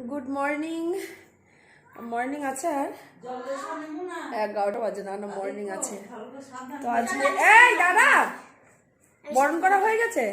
Good morning morning আছে আর? এগারোটা বাজে না না মর্নিং আছে। তো আজকে এই, দাদা! বরণ করা হয়ে গেছে?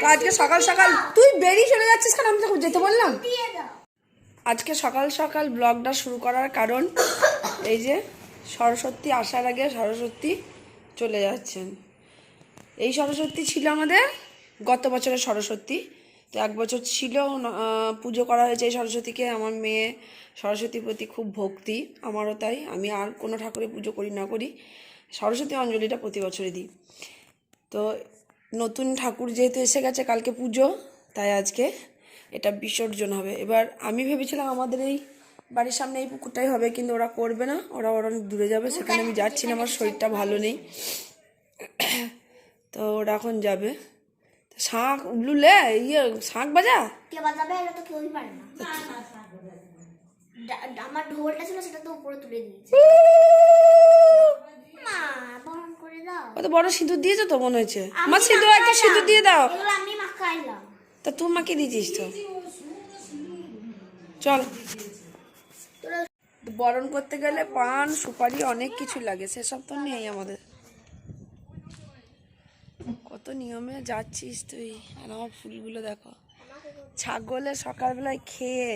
তো আজকে সকাল সকাল তুই বেরিয়ে চলে যাচ্ছিস কেন? আমি তোকে যেতে বললাম। আজকে সকাল সকাল ব্লগটা শুরু করার কারণ এই যে সরস্বতী আসার আগে সরস্বতী চলে যাচ্ছেন। এই সরস্বতী ছিল আমাদের গত বছরের সরস্বতী। তো এক বছর ছিল পুজো করা হয়েছে সরস্বতীকে। আমার মেয়ে সরস্বতীর প্রতি খুব ভক্তি, আমারও তাই। আমি আর কোনো ঠাকুরের পুজো করি না করি, সরস্বতী অঞ্জলিটা প্রতি বছরই দিই। তো নতুন ঠাকুর যেহেতু এসে গেছে কালকে পুজো, তাই আজকে এটা বিসর্জন হবে। এবার আমি ভেবেছিলাম আমাদের এই বাড়ির সামনে এই পুকুরটাই হবে, কিন্তু ওরা করবে না, ওরা ওরা দূরে যাবে, সেখানে আমি যাচ্ছি না, আমার শরীরটা ভালো নেই। তো ওরা এখন যাবে। শাঁখ উবলুলে ইয়ে শাঁখ বাজা কে বাজাবে এটা তো কেউই পারে না। আমার ঢোলটা ছিল সেটা তো উপরে তুলে দিয়েছে। মা বরণ করে দাও। কত বড় সিঁদুর দিয়েছ তো মনে হচ্ছে আমার সিঁদুর একটা সিঁদুর দিয়ে দাও। এগুলো আমি মাখাইলাম। তা তুই মাকে দিয়েছিস তো? চল। বরণ করতে গেলে পান সুপারি অনেক কিছু লাগে সেসব তো নেই আমাদের। কত নিয়মে যাচ্ছিস তুই? আর আমার ফুলগুলো দেখো। ছাগলে সকালবেলায় খেয়ে,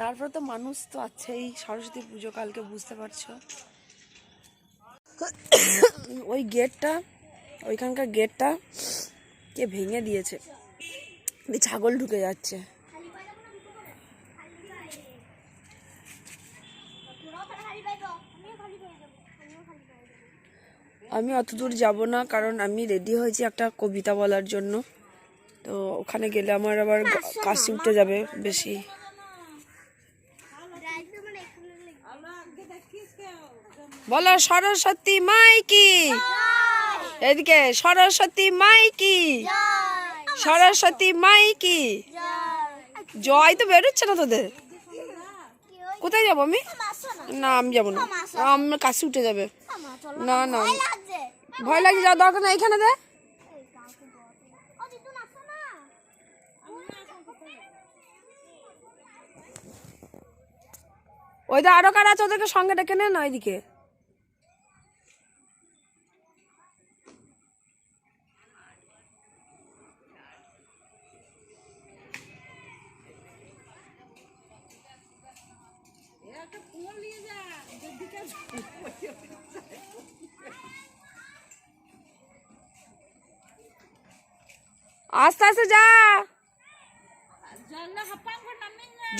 তারপর তো মানুষ তো আছেই। সরস্বতী পুজো কালকে, বুঝতে পারছ? ওই গেটটা, ওইখানকার গেটটা কে ভেঙে দিয়েছে। ছাগল ঢুকে যাচ্ছে তোরাও তাহলে খালি পাইবো আমিও খালি পেয়ে যাব আমিও খালি পেয়ে যাব আমি অত দূর যাব না কারণ আমি রেডি হয়েছি একটা কবিতা বলার জন্য। তো ওখানে গেলে আমার আবার কাশি উঠে যাবে বেশি। বলো সরস্বতী মাই কি এদিকে সরস্বতী মাই কি সরস্বতী মাই কি জয় তো বেরোচ্ছে না তোদের। কোথায় যাব আমি? না আমি যাব না। আমার কাশি উঠে যাবে। না না ভয় লাগছে। যা দরকার না। এখানে দে ওই তো আরও কারা আছে ওদেরকে সঙ্গে ডেকে নেন ওইদিকে। আস্তে আস্তে যা।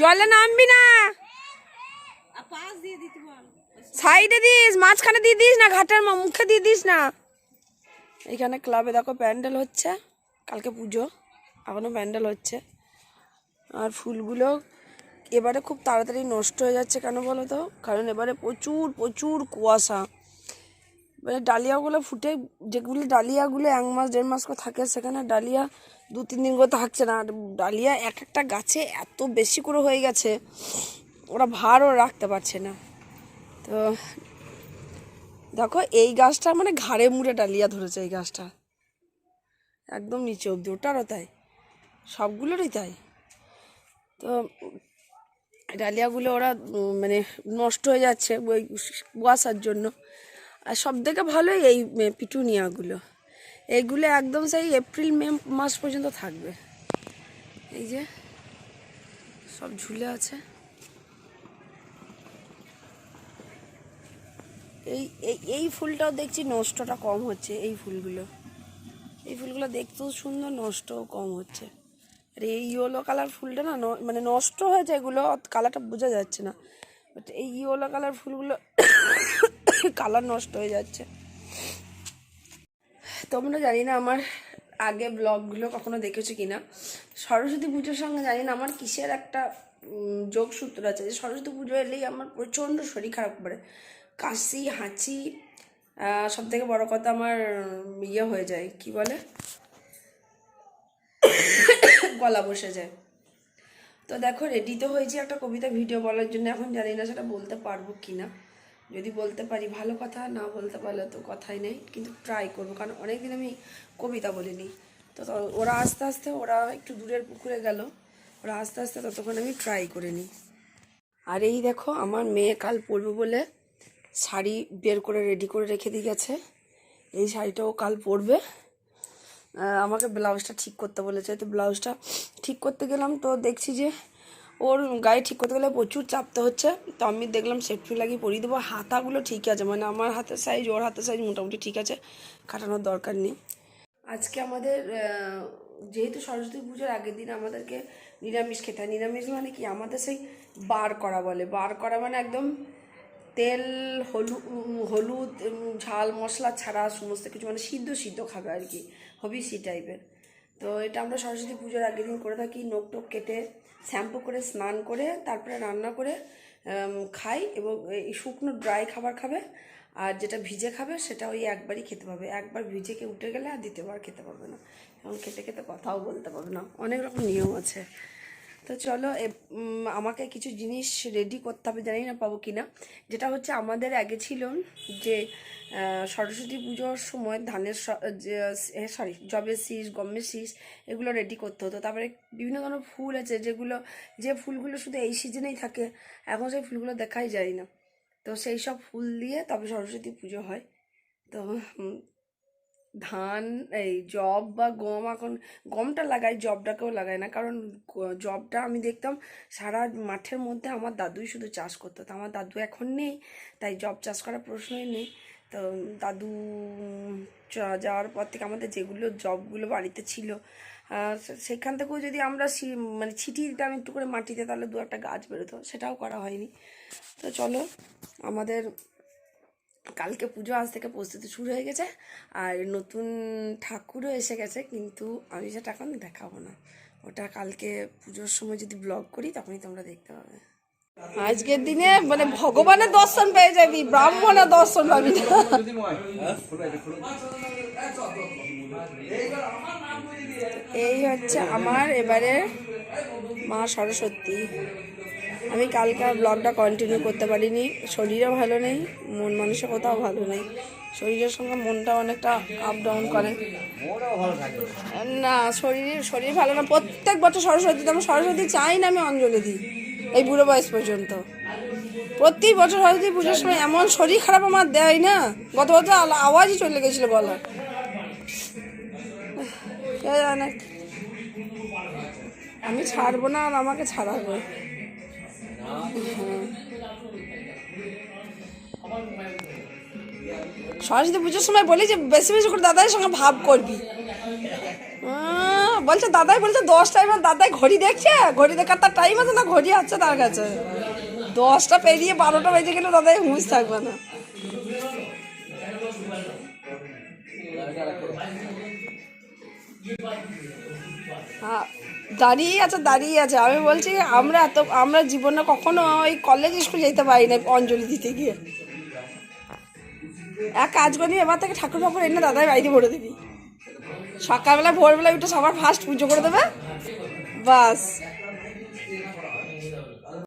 জলে নামবি না। সাইডে দিস, মাঝখানে দিয়ে দিস না, ঘাটের মুখে দিয়ে দিস না। এখানে ক্লাবে দেখো প্যান্ডেল হচ্ছে, কালকে পুজো, এখনও প্যান্ডেল হচ্ছে। আর ফুলগুলো এবারে খুব তাড়াতাড়ি নষ্ট হয়ে যাচ্ছে কেন বলো তো? কারণ এবারে প্রচুর প্রচুর কুয়াশা। মানে ডালিয়াগুলো ফুটে যেগুলি ডালিয়াগুলো এক মাস, দেড় মাস করে থাকে, সেখানে ডালিয়া দু, তিন দিন করে থাকছে না। আর ডালিয়া এক একটা গাছে এত বেশি করে হয়ে গেছে, ওরা ভারও রাখতে পারছে না। তো দেখো, এই গাছটা মানে ঘাড়ে মুড়ে ডালিয়া ধরেছে এই গাছটা। একদম নিচে অব্দি ওটারও তাই, সবগুলোরই তাই। তো ডালিয়াগুলো ওরা মানে নষ্ট হয়ে যাচ্ছে ওই কুয়াশার জন্য। আর সব থেকে ভালো এই পিটুনিয়াগুলো। এইগুলো একদম সেই এপ্রিল, মে মাস পর্যন্ত থাকবে। এই যে, সব ঝুলে আছে। এই এই ফুলটাও দেখছি নষ্টটা কম হচ্ছে, এই ফুলগুলো। এই ফুলগুলো দেখতেও সুন্দর, নষ্টও কম হচ্ছে। আর এই ইয়েলো কালার ফুলটা ন- মানে নষ্ট হয়েছে এগুলো কালারটা বোঝা যাচ্ছে না। বাট এই ইয়েলো কালার ফুলগুলো কালার নষ্ট হয়ে যাচ্ছে। তোমরা জানি না আমার আগে ব্লগগুলো কখনো দেখেছ কিনা। সরস্বতী পুজোর সঙ্গে জানি না আমার কিসের একটা যোগসূত্র আছে যে সরস্বতী পুজো এলেই আমার প্রচণ্ড শরীর খারাপ করে। কাশি, হাঁচি সব থেকে বড় কথা আমার ইয়ে হয়ে যায়, কি বলে? গলা বসে যায়। তো দেখো রেডি তো হয়েছি একটা কবিতা ভিডিও বলার জন্য, এখন জানি না সেটা বলতে পারব কি না যদি বলতে পারি ভালো কথা, না বলতে পারলে তো কথাই নেই। কিন্তু ট্রাই করব, কারণ অনেকদিন আমি কবিতা বলিনি। তো তো- ওরা আস্তে আস্তে, ওরা একটু দূরের পুকুরে গেল। ওরা আস্তে আস্তে ততক্ষণ আমি ট্রাই করে নিই। আর এই দেখো, আমার মেয়ে কাল পরবে বলে শাড়ি বের করে রেডি করে রেখে দিয়ে গেছে। এই শাড়িটাও কাল পরবে। আমাকে ব্লাউজটা ঠিক করতে বলেছে। তো ব্লাউজটা ঠিক করতে গেলাম, তো দেখছি যে ওর গায়ে ঠিক করতে গেলে প্রচুর চাপতে হচ্ছে। তো আমি দেখলাম সেফটি লাগিয়ে পরিয়ে দেবো। হাতাগুলো ঠিক আছে মানে আমার হাতের সাইজ ওর হাতের সাইজ মোটামুটি ঠিক আছে। কাটানোর দরকার নেই। আজকে আমাদের যেহেতু সরস্বতী পুজোর আগের দিন আমাদেরকে নিরামিষ খেতে হয়। নিরামিষ মানে কি? আমাদের সেই বার করা বলে। বার করা মানে একদম তেল হলুদ হলুদ ঝাল, মশলা ছাড়া সমস্ত কিছু। মানে সিদ্ধ সিদ্ধ খাবে আর কি। হবিসি টাইপের তো এটা আমরা সরস্বতী পুজোর আগের দিন করে থাকি। নোক টোক কেটে শ্যাম্পু করে, স্নান করে, তারপরে রান্না করে খাই এবং এই শুকনো ড্রাই খাবার খাবে। আর যেটা ভিজে খাবে সেটা ওই একবারই খেতে পাবে। একবার ভিজে কে উঠে গেলে আর দ্বিতীয়বার খেতে পারবে না। এবং খেতে খেতে কথাও বলতে পারবে না। অনেক রকম নিয়ম আছে। তো চলো আমাকে কিছু জিনিস রেডি করতে হবে, জানি না পাবো কিনা। যেটা হচ্ছে, আমাদের আগে ছিল যে সরস্বতী পুজোর সময় ধানের সরি জবের শীষ, গমের শীষ, এগুলো রেডি করতে হতো। তারপরে বিভিন্ন ধরনের ফুল আছে, যেগুলো, যে ফুলগুলো শুধু এই সিজনেই থাকে, এখন সেই ফুলগুলো দেখাই যায় না। তো সেই সব ফুল দিয়ে তবে সরস্বতী পুজো হয়। তো ধান, এই জব বা গম এখন, গমটা লাগাই, জবটাকেও লাগাই না। কারণ জবটা আমি দেখতাম সারা মাঠের মধ্যে আমার দাদুই শুধু চাষ করতো। তো আমার দাদু এখন নেই, তাই জব চাষ করার প্রশ্নই নেই। তো দাদু যাওয়ার পর থেকে আমাদের যেগুলো জবগুলো বাড়িতে ছিল সেখান থেকেও যদি আমরা মানে ছিটিয়ে দিতাম একটু করে মাটিতে তাহলে দু একটা গাছ বেরোতো, সেটাও করা হয়নি। তো চলো, আমাদের কালকে পুজো আজ থেকে প্রস্তুতি শুরু হয়ে গেছে। আর নতুন ঠাকুরও এসে গেছে কিন্তু আমি সেটা এখন দেখাবো না। ওটা কালকে পুজোর সময় যদি ব্লগ করি তখনই তোমরা দেখতে পাবে। আজকের দিনে মানে ভগবানের দর্শন পেয়ে যাবি ব্রাহ্মণের দর্শন পাবি এই হচ্ছে আমার এবারে মা সরস্বতী। আমি কালকার ব্লগটা কন্টিনিউ করতে পারিনি। শরীরও ভালো নেই, মন মানসিকতাও ভালো নেই। শরীরের সঙ্গে মনটা অনেকটা আপ ডাউন করে। না, শরীর শরীর ভালো না। প্রত্যেক বছর সরস্বতীতে আমি সরস্বতী চাই না আমি অঞ্জলি দিই, এই বুড়ো বয়স পর্যন্ত। প্রতি বছর সরস্বতী পুজোর সময় এমন শরীর খারাপ আমার দেয় না। গত বছর আওয়াজই চলে গেছিল গলার কে জানে? আমি ছাড়বো না আর আমাকে ছাড়াবে। সরস্বতী পুজোর সময় বলি যে বেশি বেশি করে দাদার সঙ্গে ভাব করবি। বলছে দাদাই বলছে দশটা এবার দাদাই ঘড়ি দেখছে? ঘড়ি দেখার তার টাইম আছে না? ঘড়ি আছে তার কাছে। দশটা পেরিয়ে বারোটা বেজে গেলে দাদাই হুঁশ থাকবে না। দাঁড়িয়ে আছে দাঁড়িয়ে আছে। আমি বলছি, আমরা এত আমরা জীবনে কখনো ওই কলেজ স্কুল যেতে পারি না অঞ্জলি দিতে গিয়ে। এক কাজ করি, এবার থেকে ঠাকুর ঠাকুর এনে দাদাই বাইরে ভরে দিবি। সকালবেলা, ভোরবেলা ওইটা সবার ফার্স্ট পুজো করে দেবে। বাস।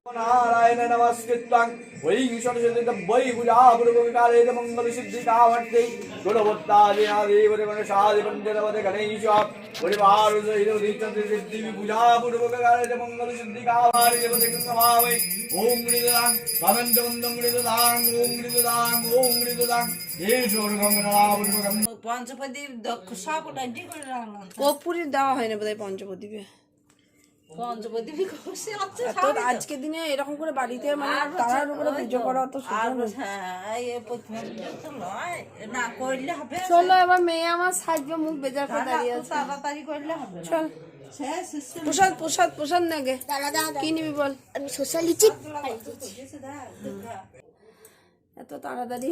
नारायण नमस्कृतं वै सरस्वतीं वै गुजापुरकाले मङ्गलसिद्धिकावर्ते गुणवत्तादिनादेवदेवनशादिपञ्चदवदे गणेश परिवारसिद्धिविपूजापूर्वकाले मङ्गलसिद्धिकावारिदेवदेवै ॐ मृददां भवन्तवन्दं मृददां ॐ मृददां ॐ मृददां ईश्वरगमनापूर्वकम् পঞ্চপদীপ দক্ষ সব রেডি করে রাখলাম কপুরি দেওয়া হয় না বোধহয় পঞ্চপদীপে আজকের দিনে এরকম করে বাড়িতে মানে তারার উপরে পুজো করা অত আর সুযোগ নেই। হ্যাঁ এই প্রথমে তো না করলে হবে চলো এবার মেয়ে আমার সাজবে মুখ বেজার করে দাঁড়িয়ে আছে। তাড়াতাড়ি করলে হবে চল। সে system প্রসাদ প্রসাদ প্রসাদ নেগে কি নিবি বল? আমি সোশ্যাল এত তাড়াতাড়ি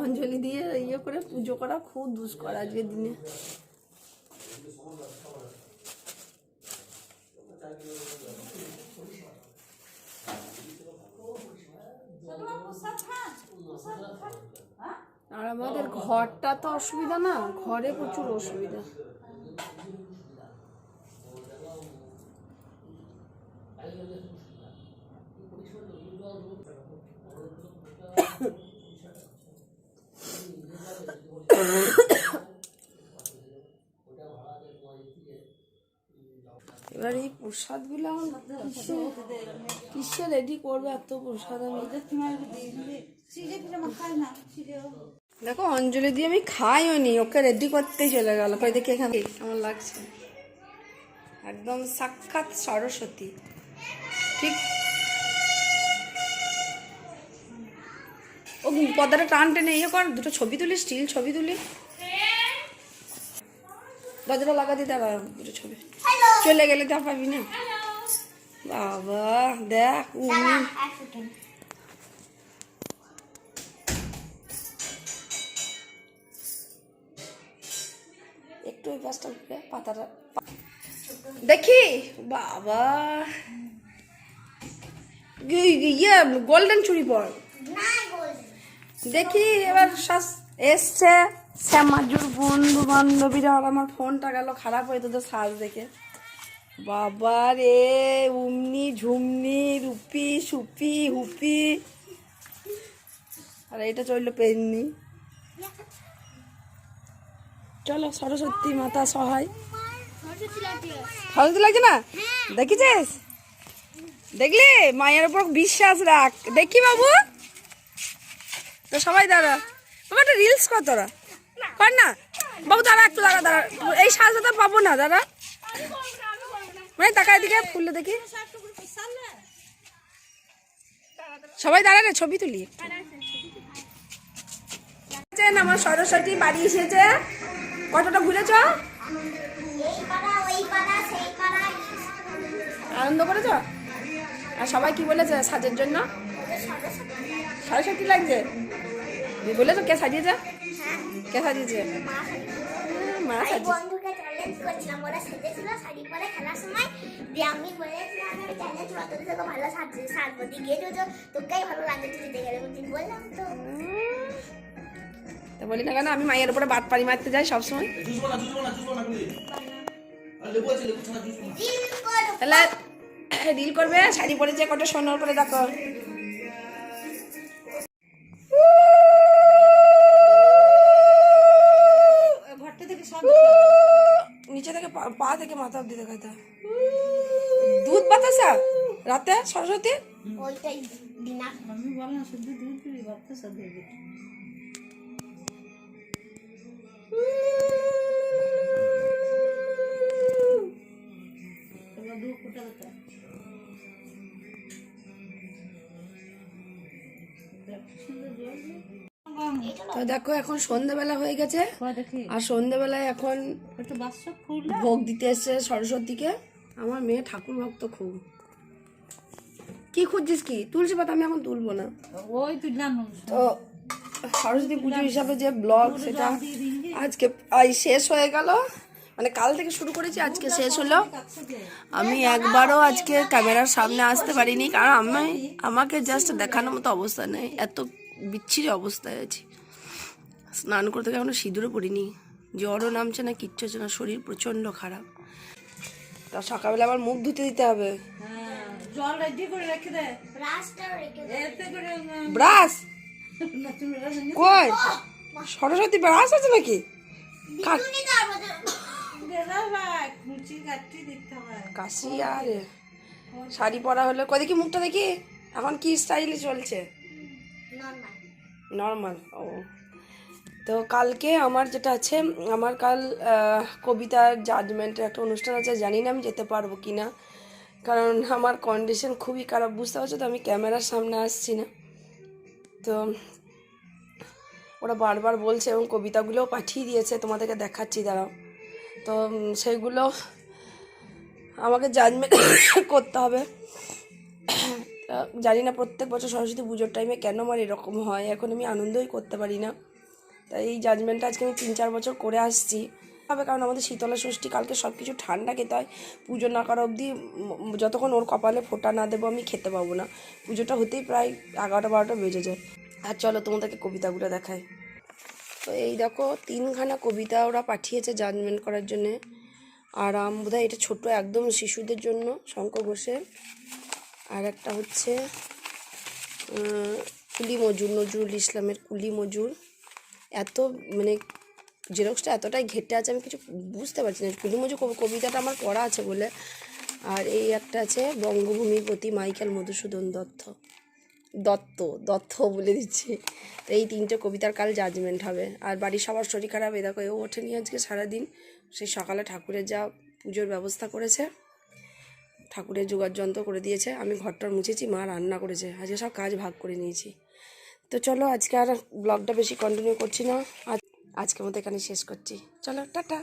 অঞ্জলি দিয়ে ইয়ে করে পুজো করা খুব দুষ্কর আজকের দিনে। আর আমাদের ঘরটা তো অসুবিধা না ঘরে প্রচুর অসুবিধা এবার এই প্রসাদগুলো আমার কিসে রেডি করবে এত প্রসাদ আমি? দেখো, অঞ্জলি দিয়ে আমি খাইও নি, ওকে রেডি করতেই চলে গেল। কই দেখি এখানে কেমন লাগছে। একদম সাক্ষাৎ সরস্বতী। ঠিক। ও পর্দাটা টান টেনে ইয়ে কর, দুটো ছবি তুলি স্টিল ছবি তুলি। দরজাটা লাগা দিতে পারো দুটো ছবি। চলে গেলে তো পাবি না। বাবা দেখ উনি একটু ওই ঘুরে পাতাটা দেখি। বাবা। ইয়ে গোল্ডেন চুড়ি পর। দেখি এবার এসছে। শ্যামাজুর বন্ধু বান্ধবীরা আমার ফোনটা গেল খারাপ হয়ে তোদের সাজ দেখে। বাবা রে উমনি ঝুমনি, রুপি, সুপি, হুপি। আর, এটা চলল পেননি চলো, সরস্বতী মাতা সহায়। সরস্বতী লাগছে না? দেখিছিস? দেখলি? মায়ের উপর বিশ্বাস রাখ। দেখি বাবু। তো সবাই দাঁড়া। বাবা, একটা রিলস কর তোরা। কর না। বাবু, দাঁড়া, একটু দাঁড়া দাঁড়া। এই সাজটা পাবো না, দাঁড়া। মানে তাকায় দিকে ফুললে দেখি। সবাই দাঁড়া রে, ছবি তুলি। আমার সরস্বতী বাড়ি এসেছে। কতটা ঘুরেছ? আনন্দ করেছ? আর সবাই কি বলেছে সাজের জন্য? সরস্বতী লাগছে? বলেছ কে সাজিয়েছে? কে সাজিয়েছে? মা সাজিয়েছে। চ্যালেঞ্জ করছিলাম। ওরা সেজেছিল শাড়ি পরে খেলার সময় দিয়ে আমি বলেছিলাম আমি চ্যালেঞ্জ করতে তোকে ভালো সাজছে সাজবো। দিয়ে গিয়ে তো তোকেই ভালো তুই জিতে গেলে বললাম তো তা বলি না কেন আমি মায়ের উপরে বাট পানি মারতে যাই সবসময়। তাহলে রিল করবে শাড়ি পরেছে কত সোনার করে দেখো। ঘরটা থেকে সব নিচে থেকে পা- পা থেকে মাথা অব্দি দেখাতে দুধ বাতাসা? রাতে? সরস্বতী? ওইটাই দিনা আমি বললাম শুধু দুধ দিবি। বাচ্চা সব দিবি ফুটা সুন্দর জল তো দেখো এখন সন্ধ্যেবেলা হয়ে গেছে। আর সন্ধ্যেবেলায় এখন ভোগ দিতে এসছে সরস্বতীকে। আমার মেয়ে ঠাকুর ভক্ত খুব। কি খুঁজছিস কি? তুলসী পাতা আমি এখন তুলবো না। ওই তুললাম তো সরস্বতী পুজো হিসাবে যে ব্লগ সেটা আজকে আজ শেষ হয়ে গেল। মানে কাল থেকে শুরু করেছি আজকে শেষ হলো। আমি একবারও আজকে ক্যামেরার সামনে আসতে পারিনি কারণ আমি আমাকে জাস্ট দেখানোর মতো অবস্থা নেই। এত বিচ্ছিরি অবস্থায় আছি। স্নান করতে গিয়ে এখনও সিঁদুরও পড়িনি। জ্বরও নামছে না কিচ্ছু হচ্ছে না শরীর প্রচণ্ড খারাপ। তা সকালবেলা আবার মুখ ধুতে দিতে হবে। হ্যাঁ জল রেডি করে রেখে দে। রাস্তাও রেখে দে। এতে করে উম, ব্রাশ? কই? সরস্বতী ব্রাশ আছে নাকি? কাশি আর। শাড়ি পরা হলো। কই দেখি মুখটা দেখি। এখন কি স্টাইলে চলছে? নর্মাল। নর্মাল ও। তো কালকে আমার যেটা আছে আমার কাল কবিতার জাজমেন্টের একটা অনুষ্ঠান আছে জানি না আমি যেতে পারব কি না কারণ আমার কন্ডিশন খুবই খারাপ বুঝতে পারছ তো? আমি ক্যামেরার সামনে আসছি না। তো ওরা বারবার বলছে এবং কবিতাগুলোও পাঠিয়ে দিয়েছে তোমাদেরকে দেখাচ্ছি দাঁড়াও। তো উম, সেইগুলো আমাকে জাজমেন্ট করতে হবে। জানি না প্রত্যেক বছর সরস্বতী পুজোর টাইমে কেন আমার এরকম হয় এখন আমি আনন্দই করতে পারি না। তাই এই জাজমেন্টটা আজকে আমি তিন চার বছর করে আসছি। হবে কারণ আমাদের শীতলা ষষ্ঠী, কালকে সব কিছু ঠান্ডা খেতে হয় পুজো না করা অবধি যতক্ষণ ওর কপালে ফোঁটা না দেবো আমি খেতে পাবো না। পুজোটা হতেই প্রায় এগারোটা, বারোটা বেজে যায়। আর চলো তোমাদেরকে কবিতাগুলো দেখাই। তো এই দেখো, তিনখানা কবিতা ওরা পাঠিয়েছে জাজমেন্ট করার জন্যে। আর আম বোধহয় এটা ছোট একদম শিশুদের জন্য, শঙ্কর ঘোষের। আর একটা হচ্ছে কুলি মজুর, নজরুল ইসলামের কুলি মজুর। এত মানে জেরক্সটা এতটাই ঘেটে আছে, আমি কিছু বুঝতে পারছি না। কুলুমজু কবিতাটা আমার পড়া আছে বলে। আর এই একটা আছে বঙ্গভূমির প্রতি মাইকেল মধুসূদন দত্ত। দত্ত দত্ত বলে দিচ্ছি। তো এই তিনটে কবিতার কাল জাজমেন্ট হবে। আর বাড়ির সবার শরীর খারাপ, এই দেখো, এও ওঠেনি আজকে সারাদিন। সেই সকালে ঠাকুরের যা পুজোর ব্যবস্থা করেছে, ঠাকুরের যোগার যন্ত্র করে দিয়েছে। আমি ঘরটার মুছেছি, মা রান্না করেছে। আজকে সব কাজ ভাগ করে নিয়েছি। তো চলো আজকে আর ব্লগটা বেশি কন্টিনিউ করছি না। আজ আজকের মতো এখানে শেষ করছি। চলো, টাটা।